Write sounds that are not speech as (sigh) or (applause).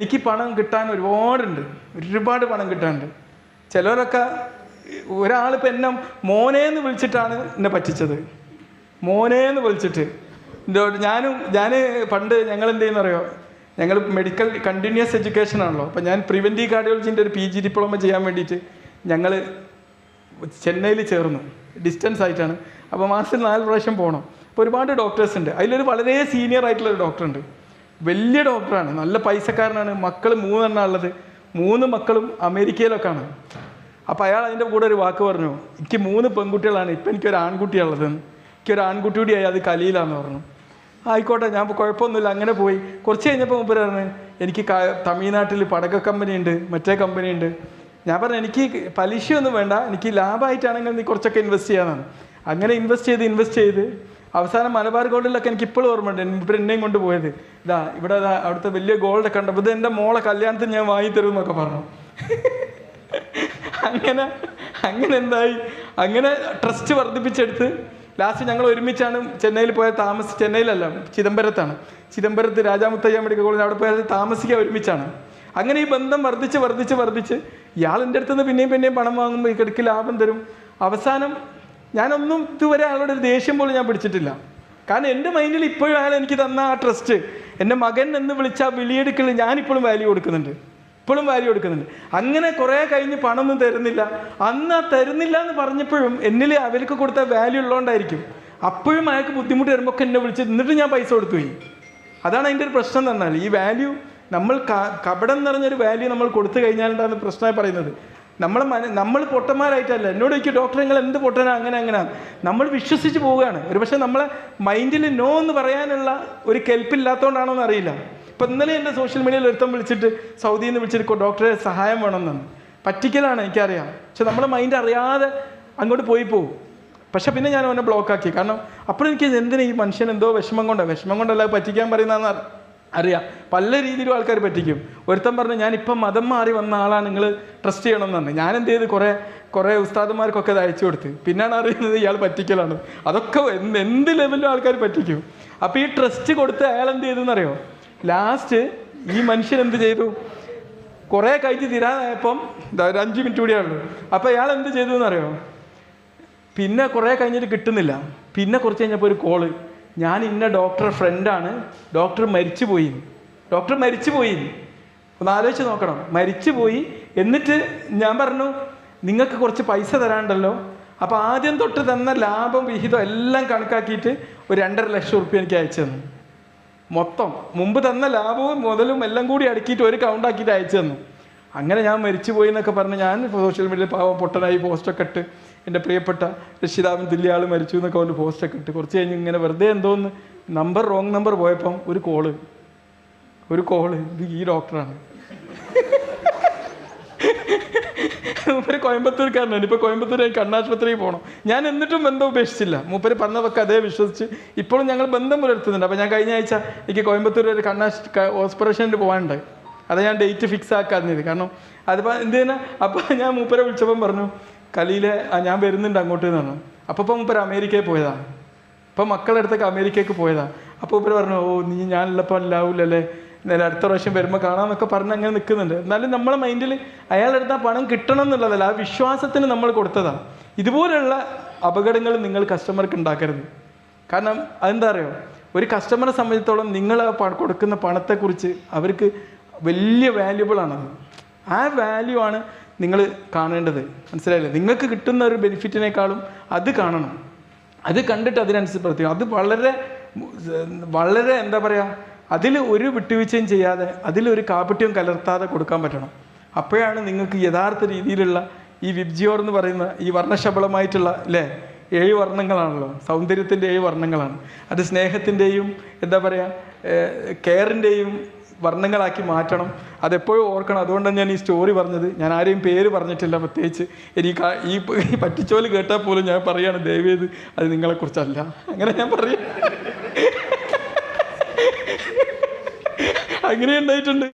എനിക്ക് പണം കിട്ടാൻ ഒരുപാടുണ്ട്. ഒരുപാട് പണം കിട്ടാനുണ്ട്. ചിലരൊക്കെ ഒരാളിപ്പോൾ എന്നെ മോനേന്ന് വിളിച്ചിട്ടാണ് എന്നെ പറ്റിച്ചത്. മോനേന്ന് വിളിച്ചിട്ട്. ഞാനും ഞാൻ പണ്ട് ഞങ്ങൾ എന്ത് ചെയ്യുന്നറിയോ ഞങ്ങൾ മെഡിക്കൽ കണ്ടിന്യൂസ് എഡ്യൂക്കേഷൻ ആണല്ലോ. അപ്പോൾ ഞാൻ പ്രിവെന്റീവ് കാർഡിയോളജിന്റെ ഒരു പി ജി ഡിപ്ലോമ ചെയ്യാൻ വേണ്ടിയിട്ട് ഞങ്ങൾ ചെന്നൈയിൽ ചേർന്നു. ഡിസ്റ്റൻസ് ആയിട്ടാണ്. അപ്പോൾ മാസത്തിൽ നാല് പ്രാവശ്യം പോകണം അപ്പോൾ ഒരുപാട് ഡോക്ടേഴ്സ് ഉണ്ട്. അതിലൊരു വളരെ സീനിയർ ആയിട്ടുള്ള ഒരു ഡോക്ടർ ഉണ്ട്. വലിയ ഡോക്ടറാണ് നല്ല പൈസക്കാരനാണ്. മക്കൾ മൂന്നെണ്ണം ഉള്ളത്. മൂന്ന് മക്കളും അമേരിക്കയിലൊക്കെ ആണ് അപ്പോൾ അയാൾ അതിന്റെ കൂടെ ഒരു വാക്ക് പറഞ്ഞു എനിക്ക് മൂന്ന് പെൺകുട്ടികളാണ് ഇപ്പം എനിക്കൊരു ആൺകുട്ടിയുള്ളത് എനിക്കൊരു ആൺകുട്ടി കൂടിയായി അത് കലിയിലാന്ന് പറഞ്ഞു. ആയിക്കോട്ടെ ഞാൻ കുഴപ്പമൊന്നുമില്ല. അങ്ങനെ പോയി. കുറച്ച് കഴിഞ്ഞപ്പോൾ മുമ്പ് പറഞ്ഞു എനിക്ക് തമിഴ്നാട്ടിൽ പടക്ക കമ്പനി ഉണ്ട് മറ്റേ കമ്പനി ഉണ്ട് ഞാൻ പറഞ്ഞു എനിക്ക് പലിശയൊന്നും വേണ്ട എനിക്ക് ലാഭമായിട്ടാണെങ്കിൽ നീ കുറച്ചൊക്കെ ഇൻവെസ്റ്റ് ചെയ്യാനാണ് അങ്ങനെ ഇൻവെസ്റ്റ് ചെയ്ത് ഇൻവെസ്റ്റ് ചെയ്ത് അവസാനം മലബാർ ഗോൾഡിലൊക്കെ എനിക്ക് ഇപ്പോഴും ഓർമ്മയുണ്ട് ഇപ്പം എന്നെയും കൊണ്ട് പോയത്. ഇതാ ഇവിടെ അവിടുത്തെ വലിയ ഗോൾഡൊക്കെ ഉണ്ട് ഇത് എന്റെ മോളെ കല്യാണത്തിന് ഞാൻ വാങ്ങി തരും എന്നൊക്കെ പറഞ്ഞു. (laughs) അങ്ങനെ അങ്ങനെ എന്തായി? അങ്ങനെ ട്രസ്റ്റ് വർദ്ധിപ്പിച്ചെടുത്ത് ലാസ്റ്റ് ഞങ്ങൾ ഒരുമിച്ചാണ് ചെന്നൈയിൽ പോയ താമസ ചെന്നൈയിലല്ല ചിദംബരത്താണ്. ചിദംബരത്ത് രാജാമുത്തയ്യ മെഡിക്കൽ കോളേജ് അവിടെ പോയത് താമസിക്കുക ഒരുമിച്ചാണ്. അങ്ങനെ ഈ ബന്ധം വർദ്ധിച്ച് വർദ്ധിച്ച് വർദ്ധിച്ച് ഇയാൾ എന്റെ അടുത്ത് നിന്ന് പിന്നെയും പിന്നെയും പണം വാങ്ങുമ്പോൾ കിടക്കി ലാഭം തരും. അവസാനം ഞാനൊന്നും ഇതുവരെ അയാളോട് ഒരു ദേഷ്യം പോലും ഞാൻ പിടിച്ചിട്ടില്ല. കാരണം എന്റെ മൈൻഡിൽ ഇപ്പോഴും അയാൾ എനിക്ക് തന്ന ആ ട്രസ്റ്റ് എന്റെ മകൻ എന്ന് വിളിച്ച ആ വിളിയെടുക്കൽ ഞാനിപ്പോഴും വാല്യൂ കൊടുക്കുന്നുണ്ട്. ഇപ്പോഴും വാല്യൂ കൊടുക്കുന്നുണ്ട്. അങ്ങനെ കുറേ കഴിഞ്ഞ് പണമൊന്നും തരുന്നില്ല. അന്ന് ആ തരുന്നില്ല എന്ന് പറഞ്ഞപ്പോഴും എന്നിൽ അവർക്ക് കൊടുത്ത വാല്യൂ ഉള്ളതുകൊണ്ടായിരിക്കും അപ്പോഴും അയാൾക്ക് ബുദ്ധിമുട്ട് വരുമ്പോൾ എന്നെ വിളിച്ച് എന്നിട്ട് ഞാൻ പൈസ കൊടുത്തു പോയി. അതാണ് അതിന്റെ ഒരു പ്രശ്നം പറഞ്ഞാൽ ഈ വാല്യൂ നമ്മൾ കപടം നിറഞ്ഞൊരു വാല്യൂ നമ്മൾ കൊടുത്തു കഴിഞ്ഞാലുണ്ടാകുന്ന പ്രശ്നമായി പറയുന്നത്? നമ്മളെ മന നമ്മൾ പൊട്ടന്മാരായിട്ടല്ല. എന്നോട് ചോദിക്കും ഡോക്ടർ നിങ്ങൾ എന്ത് പൊട്ടനാ? അങ്ങനെ അങ്ങനെ. നമ്മൾ വിശ്വസിച്ച് പോവുകയാണ്. ഒരു പക്ഷേ നമ്മളെ മൈൻഡിൽ നോ എന്ന് പറയാനുള്ള ഒരു കെൽപ്പില്ലാത്തതുകൊണ്ടാണോ എന്ന് അറിയില്ല. ഇപ്പം ഇന്നലെ എന്റെ സോഷ്യൽ മീഡിയയിൽ ഒരുത്തം വിളിച്ചിട്ട് സൗദിയിൽ നിന്ന് വിളിച്ചിട്ട് ഡോക്ടറെ സഹായം വേണമെന്നാണ് പറ്റിക്കലാണ് എനിക്കറിയാം. പക്ഷെ നമ്മളെ മൈൻഡ് അറിയാതെ അങ്ങോട്ട് പോയി പോകും പക്ഷെ പിന്നെ ഞാൻ അവനെ ബ്ലോക്കാക്കി കാരണം അപ്പോഴെനിക്ക് എന്തിനാ ഈ മനുഷ്യൻ എന്തോ വിഷമം കൊണ്ടാണ് വിഷമം കൊണ്ടല്ലാതെ പറ്റിക്കാൻ പറയുന്നതെന്ന് അറിയാം. പല രീതിയിലും ആൾക്കാർ പറ്റിക്കും. ഒരുത്തൻ പറഞ്ഞു ഞാൻ ഇപ്പം മതം മാറി വന്ന ആളാണ് നിങ്ങൾ ട്രസ്റ്റ് ചെയ്യണം എന്ന് ഞാൻ എന്ത് ചെയ്ത് കുറേ കുറേ ഉസ്താദന്മാർക്കൊക്കെ അത് അയച്ചു കൊടുത്ത്. പിന്നാണ് അറിയുന്നത് ഇയാൾ പറ്റിക്കലാണ്. അതൊക്കെ എന്ത് എന്ത് ലെവലിലും ആൾക്കാർ പറ്റിക്കും. അപ്പോൾ ഈ ട്രസ്റ്റ് കൊടുത്ത് അയാൾ എന്ത് ചെയ്തെന്നറിയോ ലാസ്റ്റ് ഈ മനുഷ്യൻ എന്ത് ചെയ്തു? കുറേ കഴിഞ്ഞ് തീരാനായപ്പം ഒരു അഞ്ച് മിനിറ്റ് കൂടിയാണ് അപ്പോൾ ഇയാൾ എന്ത് ചെയ്തു എന്നറിയോ പിന്നെ കുറേ കഴിഞ്ഞിട്ട് കിട്ടുന്നില്ല. പിന്നെ കുറച്ച് കഴിഞ്ഞപ്പോൾ ഒരു കോൾ. ഞാൻ ഇന്ന ഡോക്ടർ ഫ്രണ്ടാണ് ഡോക്ടർ മരിച്ചു പോയി. ഡോക്ടർ മരിച്ചു പോയി. ഒന്ന് ആലോചിച്ച് നോക്കണം. മരിച്ചു പോയി. എന്നിട്ട് ഞാൻ പറഞ്ഞു നിങ്ങൾക്ക് കുറച്ച് പൈസ തരാണ്ടല്ലോ അപ്പോൾ ആദ്യം തൊട്ട് തന്ന ലാഭം വിഹിതം എല്ലാം കണക്കാക്കിയിട്ട് ഒരു രണ്ടര ലക്ഷം റുപ്യ എനിക്ക് അയച്ചു തന്നു. മൊത്തം. മുമ്പ് തന്ന ലാഭവും മുതലും എല്ലാം കൂടി അടുക്കിയിട്ട് ഒരു കൗണ്ടാക്കിയിട്ട് അയച്ചു തന്നു. അങ്ങനെ ഞാൻ മരിച്ചു പോയി എന്നൊക്കെ പറഞ്ഞ് ഞാൻ സോഷ്യൽ മീഡിയയിൽ പാവം പൊട്ടനായി പോസ്റ്റൊക്കെ ഇട്ട് എന്റെ പ്രിയപ്പെട്ട രക്ഷിതാവിൻ തുല്യ ആൾ മരിച്ചു എന്നൊക്കെ അവന്റെ പോസ്റ്റൊക്കെ ഇട്ട്. കുറച്ച് കഴിഞ്ഞ് ഇങ്ങനെ വെറുതെ എന്തോന്ന് നമ്പർ റോങ് നമ്പർ പോയപ്പം ഒരു കോൾ ഒരു കോൾ ഇത് ഈ ഡോക്ടറാണ് മൂപ്പര് കോയമ്പത്തൂർക്കാരനാണ്. ഇപ്പോൾ കോയമ്പത്തൂർ കണ്ണാശുപത്രിയിൽ പോകണം ഞാൻ എന്നിട്ടും ബന്ധം ഉപേക്ഷിച്ചില്ല. മൂപ്പര് പറഞ്ഞതൊക്കെ അതേ വിശ്വസിച്ച് ഇപ്പോഴും ഞങ്ങൾ ബന്ധം പുലർത്തുന്നുണ്ട്. അപ്പോൾ ഞാൻ കഴിഞ്ഞ ആഴ്ച എനിക്ക് കോയമ്പത്തൂർ ഒരു കണ്ണാശ് ഓസ്പിറേഷനിൽ പോകാനുണ്ട്. അത് ഞാൻ ഡേറ്റ് ഫിക്സ് ആക്കാതിരുന്നത്. കാരണം അതിപ്പോൾ എന്ത് ചെയ്യുന്ന? അപ്പോൾ ഞാൻ മൂപ്പരെ വിളിച്ചപ്പം പറഞ്ഞു കലിയിലെ ഞാൻ വരുന്നുണ്ട് അങ്ങോട്ട് എന്ന് പറഞ്ഞു അപ്പോൾ ഇപ്പം അമേരിക്കയിൽ പോയതാണ് ഇപ്പം മക്കളുടെ അടുത്തൊക്കെ അമേരിക്കയ്ക്ക് പോയതാ. അപ്പോൾ ഇവർ പറഞ്ഞു ഓ നീ ഞാനുള്ളപ്പോൾ അല്ലാവൂലല്ലേ എന്നാലും അടുത്ത പ്രാവശ്യം വരുമ്പോൾ കാണാമെന്നൊക്കെ പറഞ്ഞ് അങ്ങനെ നിൽക്കുന്നുണ്ട് എന്നാലും നമ്മളെ മൈൻഡിൽ അയാളുടെ അടുത്ത് ആ പണം കിട്ടണം എന്നുള്ളതല്ല ആ വിശ്വാസത്തിന് നമ്മൾ കൊടുത്തതാണ് ഇതുപോലെയുള്ള അപകടങ്ങൾ നിങ്ങൾ കസ്റ്റമർക്ക് ഉണ്ടാക്കരുത്. കാരണം അതെന്താ അറിയോ? ഒരു കസ്റ്റമറെ സംബന്ധിച്ചിടത്തോളം നിങ്ങൾ കൊടുക്കുന്ന പണത്തെക്കുറിച്ച് അവർക്ക് വലിയ വാല്യുബിൾ ആണത്. ആ വാല്യൂ ആണ് നിങ്ങൾ കാണേണ്ടത്. മനസ്സിലായില്ലേ? നിങ്ങൾക്ക് കിട്ടുന്ന ഒരു ബെനിഫിറ്റിനേക്കാളും അത് കാണണം. അത് കണ്ടിട്ട് അതിനനുസരിച്ച് പ്രവർത്തിക്കണം അത് വളരെ വളരെ എന്താ പറയുക അതിൽ ഒരു വിട്ടുവീഴ്ചയും ചെയ്യാതെ അതിലൊരു കാപ്പിട്ടിയും കലർത്താതെ കൊടുക്കാൻ പറ്റണം. അപ്പോഴാണ് നിങ്ങൾക്ക് യഥാർത്ഥ രീതിയിലുള്ള ഈ വിബ്ജിയോർ എന്ന് പറയുന്ന ഈ വർണശബളമായിട്ടുള്ള അല്ലേ? ഏഴ് വർണങ്ങളാണല്ലോ. സൗന്ദര്യത്തിന്റെ ഏഴ് വർണങ്ങളാണ്. അത് സ്നേഹത്തിന്റെയും എന്താ പറയുക കെയറിന്റെയും വർണങ്ങളാക്കി മാറ്റണം. അതെപ്പോഴും ഓർക്കണം. അതുകൊണ്ടാണ് ഞാൻ ഈ സ്റ്റോറി പറഞ്ഞത്. ഞാൻ ആരെയും പേര് പറഞ്ഞിട്ടില്ല പ്രത്യേകിച്ച്. എനിക്ക് ഈ പറ്റിച്ചോൽ കേട്ടാൽ പോലും ഞാൻ പറയാണ് ദയവേത് അത് നിങ്ങളെക്കുറിച്ചല്ല. അങ്ങനെ ഞാൻ പറയാം. (laughs) അങ്ങനെ ഉണ്ടായിട്ടുണ്ട്